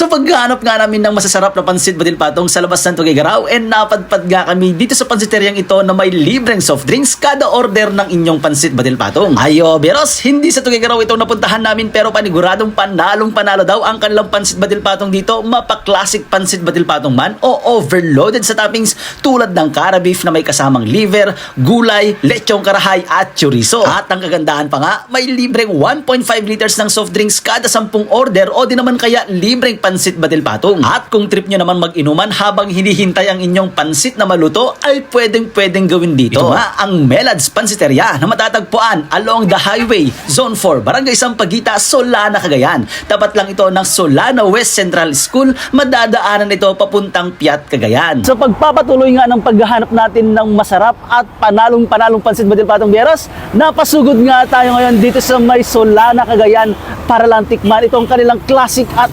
Sa paghahanap nga namin ng masasarap na pansit badil patong sa labas ng Tugigaraw, and napadpad nga kami dito sa pansiteryang ito na may libreng soft drinks kada order ng inyong pansit badil patong. Ayo, Beros, hindi sa Tugigaraw ito napuntahan namin pero paniguradong panalong panalo daw ang kanilang pansit badil patong dito, mapa-classic pansit badil patong man o overloaded sa toppings tulad ng cara beef na may kasamang liver, gulay, lechong karahay at chorizo. At ang kagandahan pa nga, may libreng 1.5 liters ng soft drinks kada 10 order o di naman kaya libreng pansit badil patong. At kung trip nyo naman mag-inuman habang hinihintay ang inyong pansit na maluto, ay pwedeng pwedeng gawin dito. Ito nga ang Melad's Pansiteria na matatagpuan along the highway, Zone 4, Barangay Sampaguita, Solana, Cagayan. Tapat lang ito ng Solana West Central School, madadaanan ito papuntang Piat, Cagayan. Sa pagpapatuloy nga ng paghahanap natin ng masarap at panalong-panalong pansit badil patong Bieros, napasugod nga tayo ngayon dito sa may Solana, Cagayan para lang tikman itong kanilang classic at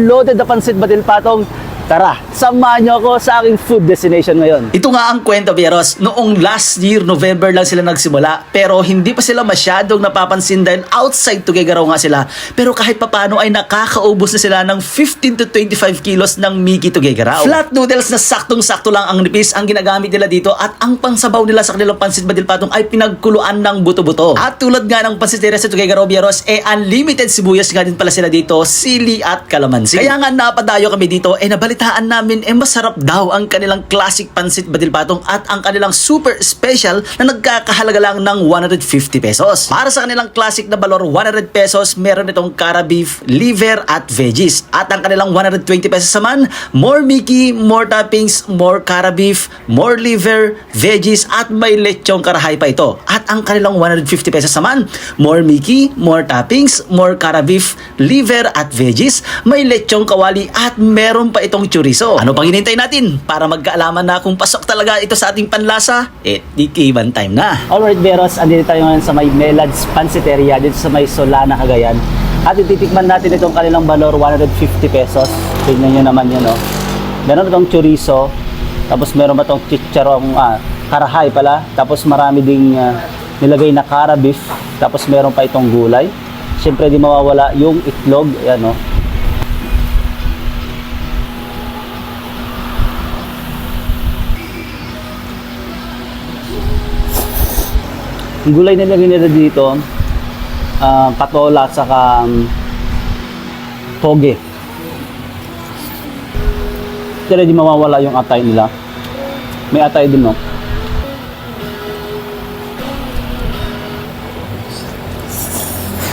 overloaded na pansit badil patong. Tara, samahan niyo ako sa aking food destination ngayon. Ito nga ang kwento, Bieros. Noong last year, November lang sila nagsimula. Pero hindi pa sila masyadong napapansin dahil outside Tugigaraw nga sila. Pero kahit papano ay nakakaubos na sila ng 15 to 25 kilos ng Miki Tugigaraw. Flat noodles na saktong-sakto lang ang nipis ang ginagamit nila dito at ang pangsabaw nila sa kanilang pansit badil patong ay pinagkuluan ng buto-buto. At tulad nga ng pansiteria sa Tugigaraw, Bieros, eh unlimited sibuyas nga din pala sila dito, sili at kalamansi. Kaya nga napadayo kami dito, eh nabalitaan namin eh masarap daw ang kanilang classic pansit patong at ang kanilang super special na nagkakahalaga lang ng 150 pesos. Para sa kanilang classic na balor 100 pesos, meron itong cara beef, liver at veggies. At ang kanilang 120 pesos naman, more Mickey, more toppings, more cara beef, more liver, veggies at may lechong karahay pa ito. At ang kanilang 150 pesos naman, more Mickey, more toppings, more cara beef, liver at veggies, may lechong kawali at meron pa itong chorizo. Ano pang hinintay natin para magkaalaman na kung pasok talaga ito sa ating panlasa? Eh, di kiban time na. Alright, Beros, andito tayo ngayon sa may Melad's Pansiteria dito sa may Solana, Cagayan. At ititikman natin itong kanilang valor 150 pesos. Tingnan nyo naman yun, no? Meron itong chorizo, tapos meron ba itong chicharong, ah, karahay pala, tapos marami ding ah, nilagay na cara beef, tapos meron pa itong gulay. Siyempre, di mawawala yung itlog, ayan, Yung gulay nila dito, ah, patola at saka um, toge. Pero di mawawala yung atay nila. May atay din, no?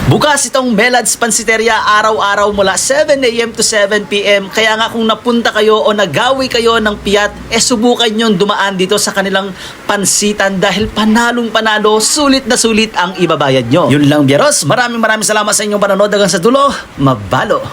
Bukas itong Melad's Pansiteria araw-araw mula 7am to 7pm. Kaya nga kung napunta kayo o nagawi kayo ng piyat, eh subukan nyo dumaan dito sa kanilang pansitan dahil panalong panalo, sulit na sulit ang ibabayad nyo. Yun lang, Bieros. Maraming maraming salamat sa inyong panonood hanggang sa dulo. Mabalo!